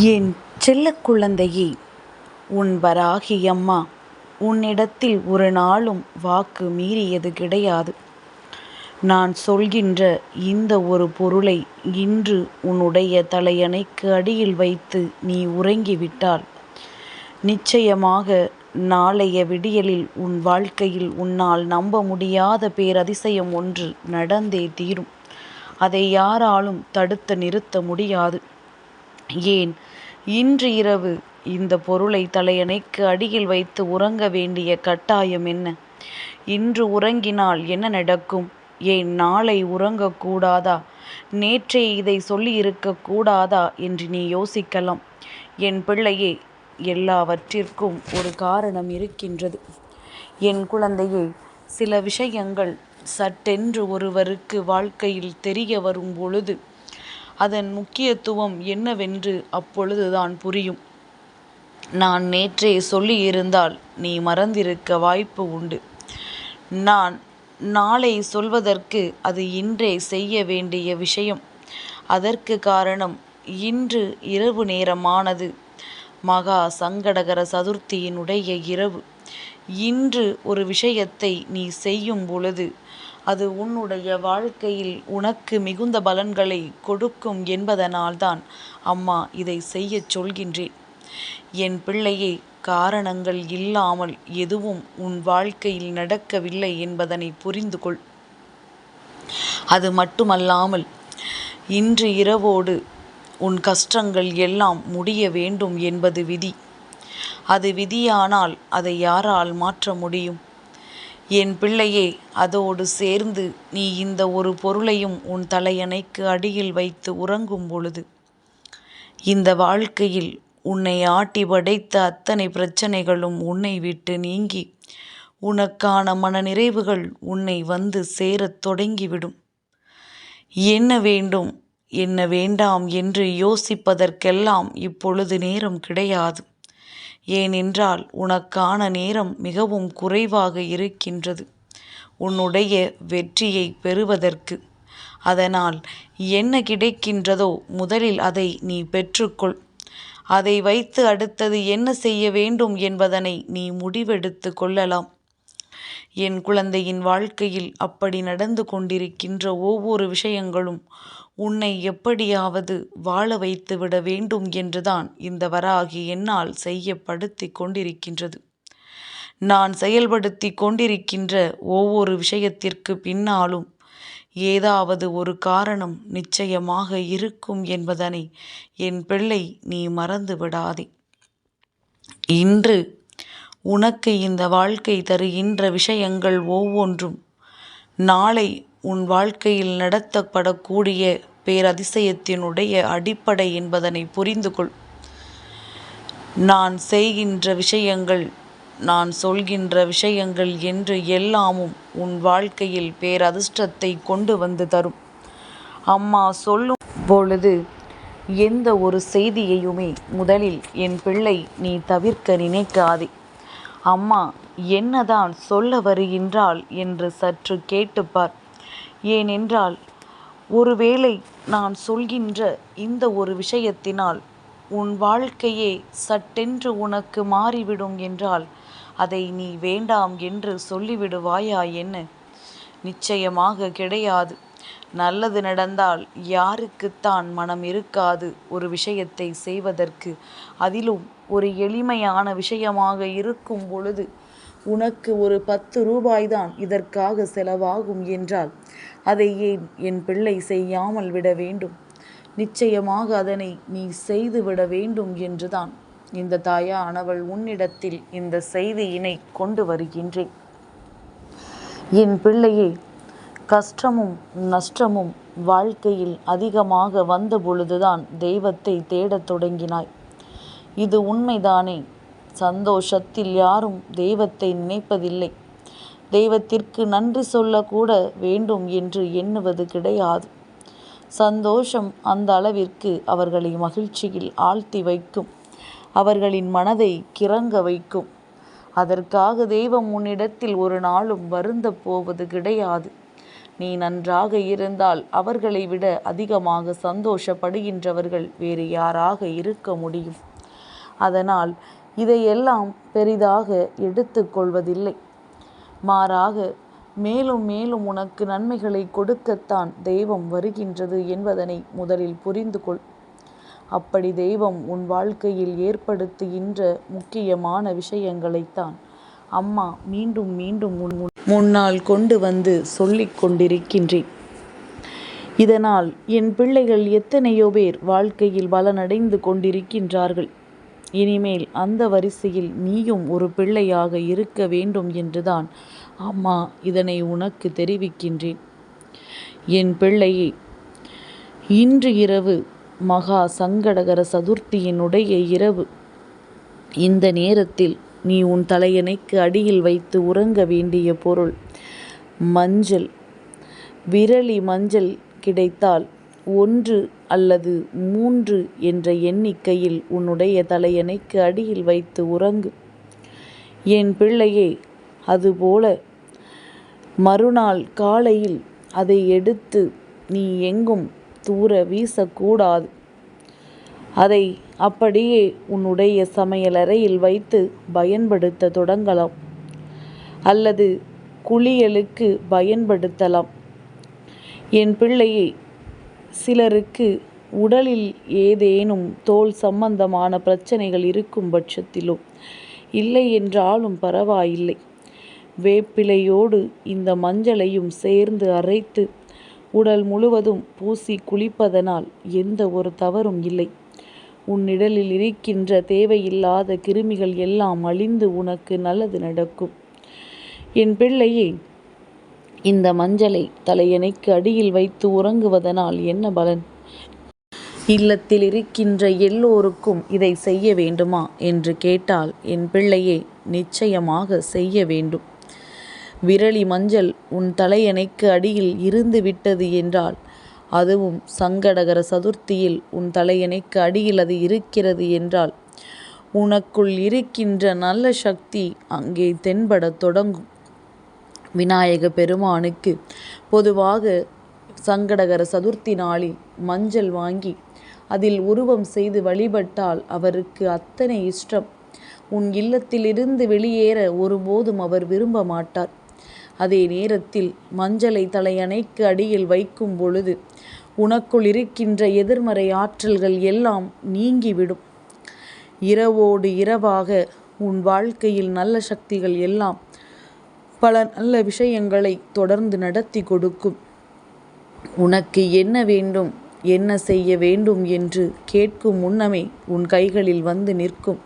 என் செல்ல குழந்தையே உன் வராகி அம்மா உன்னிடத்தில் ஒரு நாளும் வாக்கு மீறியது கிடையாது. நான் சொல்கின்ற இந்த ஒரு பொருளை இன்று உன்னுடைய தலையணைக்கு அடியில் வைத்து நீ உறங்கிவிட்டால் நிச்சயமாக நாளைய விடியலில் உன் வாழ்க்கையில் உன்னால் நம்ப முடியாத பேரதிசயம் ஒன்று நடந்தே தீரும். அதை யாராலும் தடுத்து நிறுத்த முடியாது. ஏன்? இன்று இரவு இந்த பொருளை தலையணைக்கு அடியில் வைத்து உறங்க வேண்டிய கட்டாயம் என்ன? இன்று உறங்கினால் என்ன நடக்கும்? ஏன் நாளை உறங்கக்கூடாதா? நேற்றே இதை சொல்லியிருக்க கூடாதா என்று நீ யோசிக்கலாம். என் பிள்ளையே எல்லாவற்றிற்கும் ஒரு காரணம் இருக்கின்றது. என் குழந்தையே சில விஷயங்கள் சட்டென்று ஒருவருக்கு வாழ்க்கையில் தெரிய வரும் பொழுது அதன் முக்கியத்துவம் என்னவென்று அப்பொழுதுதான் புரியும். நான் நேற்றே சொல்லியிருந்தால் நீ மறந்திருக்க வாய்ப்பு உண்டு. நான் நாளை சொல்வதற்கு அது இன்றே செய்ய வேண்டிய விஷயம். அதற்கு காரணம் இன்று இரவு நேரமானது. மகா சங்கடகர சதுர்த்தியினுடைய இரவு. இன்று ஒரு விஷயத்தை நீ செய்யும் பொழுது அது உன்னுடைய வாழ்க்கையில் உனக்கு மிகுந்த பலன்களை கொடுக்கும் என்பதனால்தான் அம்மா இதை செய்யச் சொல்கின்றேன். என் பிள்ளையே காரணங்கள் இல்லாமல் எதுவும் உன் வாழ்க்கையில் நடக்கவில்லை என்பதனை புரிந்து கொள் அது மட்டுமல்லாமல் இன்று இரவோடு உன் கஷ்டங்கள் எல்லாம் முடிய வேண்டும் என்பது விதி. அது விதியானால் அதை யாரால் மாற்ற முடியும்? என் பிள்ளையே அதோடு சேர்ந்து நீ இந்த ஒரு பொருளையும் உன் தலையணைக்கு அடியில் வைத்து உறங்கும் பொழுது இந்த வாழ்க்கையில் உன்னை ஆட்டி படைத்த அத்தனை பிரச்சனைகளும் உன்னை விட்டு நீங்கி உனக்கான மனநிறைவுகள் உன்னை வந்து சேரத் தொடங்கிவிடும். என்ன வேண்டும் என்ன வேண்டாம் என்று யோசிப்பதற்கெல்லாம் இப்பொழுது நேரம் கிடையாது. ஏனென்றால் உனக்கான நேரம் மிகவும் குறைவாக இருக்கின்றது. உன்னுடைய வெற்றியை பெறுவதற்கு. அதனால் என்ன கிடைக்கின்றதோ முதலில் அதை நீ பெற்றுக்கொள். அதை வைத்து அடுத்தது என்ன செய்ய வேண்டும் என்பதனை நீ முடிவெடுத்து கொள்ளலாம். என் குழந்தையின் வாழ்க்கையில் அப்படி நடந்து கொண்டிருக்கின்ற ஒவ்வொரு விஷயங்களும் உன்னை எப்படியாவது வாழ வைத்து விட வேண்டும் என்றுதான் இந்த வராகி என்னால் செய்யப்படுத்தி கொண்டிருக்கின்றது. நான் செயல்படுத்தி கொண்டிருக்கின்ற ஒவ்வொரு விஷயத்திற்கு பின்னாலும் ஏதாவது ஒரு காரணம் நிச்சயமாக இருக்கும் என்பதனை என் பிள்ளை நீ மறந்து விடாதே. இன்று உனக்கு இந்த வாழ்க்கை தருகின்ற விஷயங்கள் ஒவ்வொன்றும். நாளை உன் வாழ்க்கையில் நடத்தப்படக்கூடிய பேரதிசயத்தினுடைய அடிப்படை என்பதனை புரிந்து கொள் நான் செய்கின்ற விஷயங்கள் நான் சொல்கின்ற விஷயங்கள் என்று எல்லாமும் உன் வாழ்க்கையில் பேரதிர்ஷ்டத்தை கொண்டு வந்து தரும். அம்மா சொல்லும் பொழுது எந்த ஒரு செய்தியையுமே முதலில் என் பிள்ளை நீ தவிர்க்க நினைக்காதே. அம்மா என்னதான் சொல்ல வருகின்றாள் என்று சற்று கேட்டுப்பார். ஏனென்றால் ஒருவேளை நான் சொல்கின்ற இந்த ஒரு விஷயத்தினால் உன் வாழ்க்கையே சட்டென்று உனக்கு மாறிவிடும் என்றால் அதை நீ வேண்டாம் என்று சொல்லிவிடுவாயா என்ன? நிச்சயமாக கிடையாது. நல்லது நடந்தால் யாருக்குத்தான் மனம் இருக்காது ஒரு விஷயத்தை செய்வதற்கு. அதிலும் ஒரு எளிமையான விஷயமாக இருக்கும் பொழுது உனக்கு ஒரு பத்து ரூபாய்தான் இதற்காக செலவாகும் என்றால் அதை ஏன் என் பிள்ளை செய்யாமல் விட வேண்டும்? நிச்சயமாக அதனை நீ செய்து விட வேண்டும் என்றுதான். இந்த தாயானவள் உன்னிடத்தில் இந்த செய்தியினை கொண்டு வருகின்றேன். என் பிள்ளையே கஷ்டமும் நஷ்டமும் வாழ்க்கையில் அதிகமாக வந்த பொழுதுதான் தெய்வத்தை தேடத் தொடங்கினாய். இது உண்மைதானே? சந்தோஷத்தில் யாரும் தெய்வத்தை நினைப்பதில்லை. தெய்வத்திற்கு நன்றி சொல்லக்கூட வேண்டும் என்று எண்ணுவது கிடையாது. சந்தோஷம் அந்த அளவிற்கு அவர்களை மகிழ்ச்சியில் ஆழ்த்தி வைக்கும். அவர்களின் மனதை கிறங்க வைக்கும். அதற்காக தெய்வம் உன்னிடத்தில் ஒரு நாளும் வருந்த போவது கிடையாது. நீ நன்றாக இருந்தால் அவர்களை விட அதிகமாக சந்தோஷப்படுகின்றவர்கள் வேறு யாராக இருக்க முடியும்? அதனால் இதையெல்லாம் பெரிதாக எடுத்துக்கொள்வதில்லை. மாறாக மேலும் மேலும் உனக்கு நன்மைகளை கொடுக்கத்தான் தெய்வம் வருகின்றது என்பதனை முதலில் புரிந்து கொள் அப்படி தெய்வம் உன் வாழ்க்கையில் ஏற்படுத்துகின்ற முக்கியமான விஷயங்களைத்தான் அம்மா மீண்டும் மீண்டும் உன் முன்னால் கொண்டு வந்து சொல்லிக் கொண்டிருக்கின்றேன். இதனால் என் பிள்ளைகள் எத்தனையோ பேர் வாழ்க்கையில் பலனடைந்து கொண்டிருக்கின்றார்கள். இனிமேல் அந்த வரிசையில் நீயும் ஒரு பிள்ளையாக இருக்க வேண்டும் என்றுதான் அம்மா இதனை உனக்கு தெரிவிக்கின்றேன். என் பிள்ளையே இன்று இரவு மகா சங்கடகர சதுர்த்தியினுடைய இரவு. இந்த நேரத்தில் நீ உன் தலையணைக்கு அடியில் வைத்து உறங்க வேண்டிய பொருள் மஞ்சள். விரலி மஞ்சள் கிடைத்தால் ஒன்று அல்லது மூன்று என்ற எண்ணிக்கையில் உன்னுடைய தலையணைக்கு அடியில் வைத்து உறங்கு. என் பிள்ளையே அதுபோல மறுநாள் காலையில் அதை எடுத்து நீ எங்கும் தூர வீசக்கூடாது. அதை அப்படியே உன்னுடைய சமையலறையில் வைத்து பயன்படுத்த தொடங்கலாம். அல்லது குளியலுக்கு பயன்படுத்தலாம். என் பிள்ளையை சிலருக்கு உடலில் ஏதேனும் தோல் சம்பந்தமான பிரச்சனைகள் இருக்கும் பட்சத்திலோ இல்லை என்றாலும் பரவாயில்லை. வேப்பிலையோடு இந்த மஞ்சளையும் சேர்ந்து அரைத்து உடல் முழுவதும் பூசி குளிப்பதனால் எந்த ஒரு தவறும் இல்லை. உன்னிடலில் இருக்கின்ற தேவையில்லாத கிருமிகள் எல்லாம் அழிந்து உனக்கு நல்லது நடக்கும். என் பிள்ளையே இந்த மஞ்சளை தலையணைக்கு அடியில் வைத்து உறங்குவதனால் என்ன பலன்? இல்லத்தில் இருக்கின்ற எல்லோருக்கும் இதை செய்ய வேண்டுமா? என்று கேட்டால் என் பிள்ளையே நிச்சயமாக செய்ய வேண்டும். விரலி மஞ்சள் உன் தலையணைக்கு அடியில் இருந்து விட்டது என்றால் அதுவும் சங்கடகர சதுர்த்தியில் உன் தலையணைக்கு அடியில் அது இருக்கிறது என்றால் உனக்குள் இருக்கின்ற நல்ல சக்தி அங்கே தென்படத் தொடங்கும். விநாயக பெருமானுக்கு. பொதுவாக சங்கடகர சதுர்த்தி நாளில் மஞ்சள் வாங்கி அதில் உருவம் செய்து வழிபட்டால் அவருக்கு அத்தனை இஷ்டம். உன் இல்லத்திலிருந்து வெளியேற ஒருபோதும் அவர் விரும்ப மாட்டார். அதே நேரத்தில் மஞ்சளை தலையணைக்கு அடியில் வைக்கும் பொழுது உனக்குள் இருக்கின்ற எதிர்மறை ஆற்றல்கள் எல்லாம் நீங்கிவிடும். இரவோடு இரவாக உன் வாழ்க்கையில் நல்ல சக்திகள் எல்லாம் பல நல்ல விஷயங்களை தொடர்ந்து நடத்தி கொடுக்கும். உனக்கு என்ன வேண்டும்? என்ன செய்ய வேண்டும் என்று கேட்கும் முன்னமே உன் கைகளில் வந்து நிற்கும்.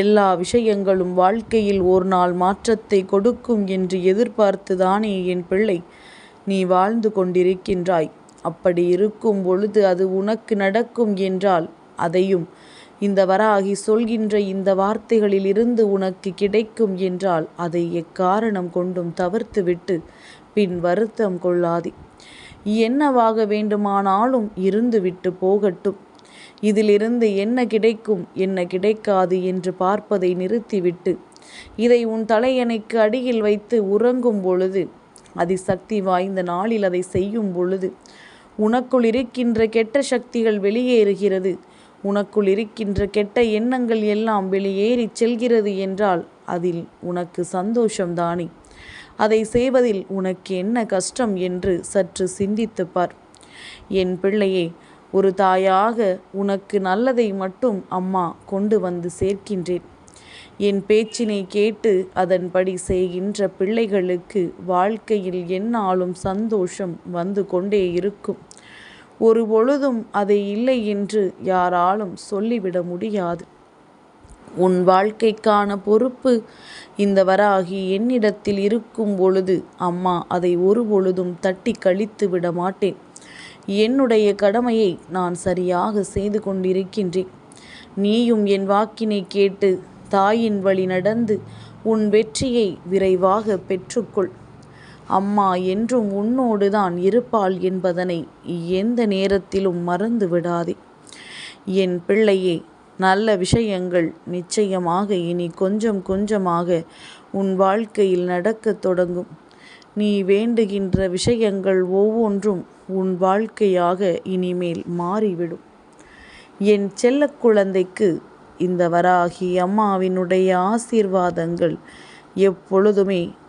எல்லா விஷயங்களும் வாழ்க்கையில் ஒரு நாள் மாற்றத்தை கொடுக்கும் என்று எதிர்பார்த்துதானே என் பிள்ளை நீ வாழ்ந்து கொண்டிருக்கின்றாய். அப்படி இருக்கும் பொழுது அது உனக்கு நடக்கும் என்றால் அதையும் இந்த வராகி சொல்கின்ற இந்த வார்த்தைகளில் இருந்து உனக்கு கிடைக்கும் என்றால் அதை எக்காரணம் கொண்டும் தவிர்த்துவிட்டு பின் வருத்தம் கொள்ளாதே. என்னவாக வேண்டுமானாலும் இருந்துவிட்டு போகட்டும். இதிலிருந்து என்ன கிடைக்கும் என்ன கிடைக்காது என்று பார்ப்பதை நிறுத்திவிட்டு இதை உன் தலையணைக்கு அடியில் வைத்து உறங்கும் பொழுது அதிசக்தி வாய்ந்த நாளில் அதை செய்யும் பொழுது உனக்குள் இருக்கின்ற கெட்ட சக்திகள் வெளியேறுகிறது. உனக்குள் இருக்கின்ற கெட்ட எண்ணங்கள் எல்லாம் வெளியேறி செல்கிறது என்றால் அதில் உனக்கு சந்தோஷம்தானே? அதை செய்வதில் உனக்கு என்ன கஷ்டம் என்று சற்று சிந்தித்துப்பார் என் பிள்ளையே ஒரு தாயாக உனக்கு நல்லதை மட்டும் அம்மா கொண்டு வந்து சேர்க்கின்றேன். என் பேச்சினை கேட்டு அதன்படி செய்கின்ற பிள்ளைகளுக்கு வாழ்க்கையில் என்னாலும் சந்தோஷம் வந்து கொண்டே இருக்கும். ஒரு பொழுதும் அதை இல்லை என்று யாராலும் சொல்லிவிட முடியாது. உன் வாழ்க்கைக்கான பொறுப்பு இந்த வராகி என்னிடத்தில் இருக்கும் பொழுது அம்மா அதை ஒரு பொழுதும் தட்டி கழித்து விட மாட்டேன். என்னுடைய கடமையை நான் சரியாக செய்து கொண்டிருக்கின்றேன். நீயும் என் வாக்கினை கேட்டு தாயின் வழி நடந்து உன் வெற்றியை விரைவாக பெற்றுக்கொள். அம்மா என்றும் உன்னோடு தான் இருப்பாள் என்பதனை எந்த நேரத்திலும் மறந்து விடாதே. என் பிள்ளையே நல்ல விஷயங்கள் நிச்சயமாக இனி கொஞ்சம் கொஞ்சமாக உன் வாழ்க்கையில் நடக்கத் தொடங்கும். நீ வேண்டுகின்ற விஷயங்கள் ஒவ்வொன்றும் உன் வாழ்க்கையாக இனிமேல் மாறிவிடும். என் செல்ல குழந்தைக்கு இந்த வராகி அம்மாவினுடைய ஆசீர்வாதங்கள் எப்பொழுதுமே